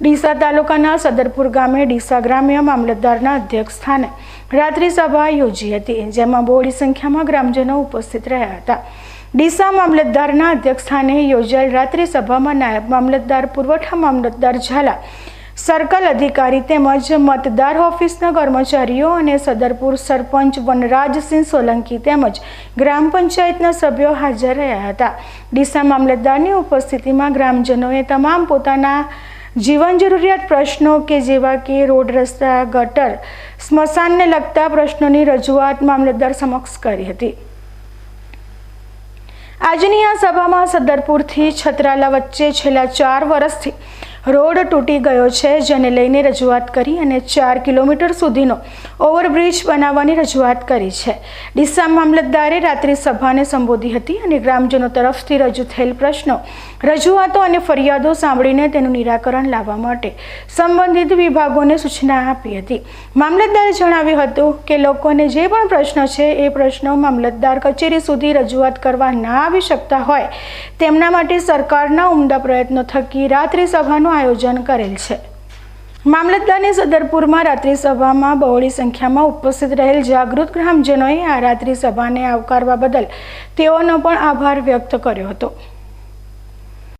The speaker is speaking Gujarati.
ડીસા તાલુકાના સદરપુર ગામે ડીસા ગ્રામ્ય મામલતદારના અધ્યક્ષ સ્થાને રાત્રિ સભા યોજી હતી, જેમાં બહોળી સંખ્યામાં ગ્રામજનો ઉપસ્થિત રહ્યા હતા. ડીસા મામલતદારના અધ્યક્ષ સ્થાને યોજાયેલ રાત્રિ સભામાં નાયબ મામલતદાર, પુરવઠા મામલતદાર ઝાલા, સર્કલ અધિકારી તેમજ મતદાર ઓફિસના કર્મચારીઓ અને સદરપુર સરપંચ વનરાજસિંહ સોલંકી તેમજ ગ્રામ પંચાયતના સભ્યો હાજર રહ્યા હતા. ડીસા મામલતદારની ઉપસ્થિતિમાં ગ્રામજનોએ તમામ પોતાના જીવન જરૂરિયાત પ્રશ્નો કે જેવા કે રોડ રસ્તા, ગટર, સ્મશાનને લગતા પ્રશ્નોની રજૂઆત મામલતદાર સમક્ષ કરી હતી. આજની આ સભામાં સદરપુરથી છત્રાલા વચ્ચે છેલ્લા ચાર વર્ષથી રોડ તૂટી ગયો છે, જેને લઈને રજૂઆત કરી અને ચાર કિલોમીટર સુધીનો ઓવરબ્રિજ બનાવવાની રજૂઆત કરી છે. ડીસા મામલતદારે રાત્રિ સભાને સંબોધી હતી અને ગ્રામજનો તરફથી રજૂ થયેલ પ્રશ્નો, રજૂઆતો અને ફરિયાદો સાંભળીને તેનું નિરાકરણ લાવવા માટે સંબંધિત વિભાગોને સૂચના આપી હતી. મામલતદારે જણાવ્યું હતું કે, લોકોને જે પણ પ્રશ્ન છે, એ પ્રશ્નો મામલતદાર કચેરી સુધી રજૂઆત કરવા ના આવી શકતા હોય. તેમના માટે સરકારના ઉમદા પ્રયત્નો થકી રાત્રિ સભાનું આયોજન કરેલ છે. મામલતદારની સદરપુરમાં રાત્રિ સભામાં બહોળી સંખ્યામાં ઉપસ્થિત રહેલ જાગૃત ગ્રામજનોએ આ રાત્રિ સભાને આવકારવા બદલ તેઓનો પણ આભાર વ્યક્ત કર્યો હતો.